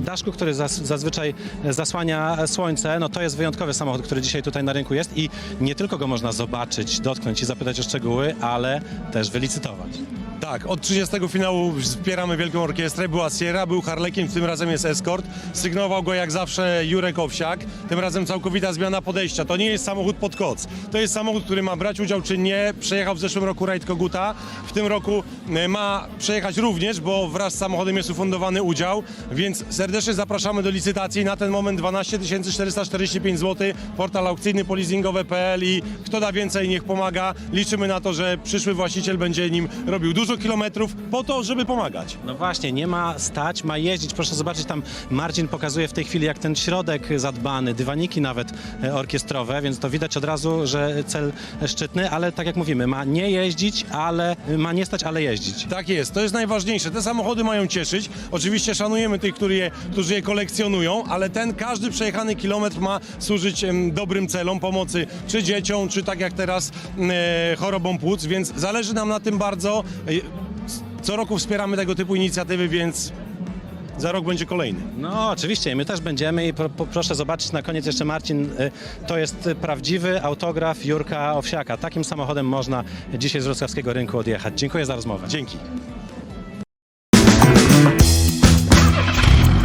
daszku, który zazwyczaj zasłania słońce, no to jest wyjątkowy samochód, który dzisiaj tutaj na rynku jest i nie tylko go można zobaczyć, dotknąć i zapytać o szczegóły, ale też wylicytować. Tak, od 30 finału wspieramy Wielką Orkiestrę. Była Sierra, był Harlekin, tym razem jest Escort. Sygnował go jak zawsze Jurek Owsiak. Tym razem całkowita zmiana podejścia. To nie jest samochód pod koc. To jest samochód, który ma brać udział czynnie. Przejechał w zeszłym roku Rajd Koguta. W tym roku e, ma przejechać również, bo wraz z samochodem jest ufundowany udział. Więc serdecznie zapraszamy do licytacji. Na ten moment 12 445 zł. Portal aukcyjny polizingowe.pl i kto da więcej, niech pomaga. Liczymy na to, że przyszły właściciel będzie nim robił dużo kilometrów po to, żeby pomagać. No właśnie, nie ma stać, ma jeździć. Proszę zobaczyć, tam Marcin pokazuje w tej chwili, jak ten środek zadbany, dywaniki nawet e, orkiestrowe, więc to widać od razu, że cel szczytny, ale tak jak mówimy, ma nie jeździć, ale ma nie stać, ale jeździć. Tak jest, to jest najważniejsze. Te samochody mają cieszyć. Oczywiście szanujemy tych, którzy je, którzy je kolekcjonują, ale ten każdy przejechany kilometr ma służyć dobrym celom, pomocy czy dzieciom, czy tak jak teraz e, chorobom płuc, więc zależy nam na tym bardzo. E, Co roku wspieramy tego typu inicjatywy, więc za rok będzie kolejny. No oczywiście, my też będziemy i pro, proszę zobaczyć na koniec jeszcze Marcin, y, to jest prawdziwy autograf Jurka Owsiaka. Takim samochodem można dzisiaj z wrocławskiego rynku odjechać. Dziękuję za rozmowę. Dzięki.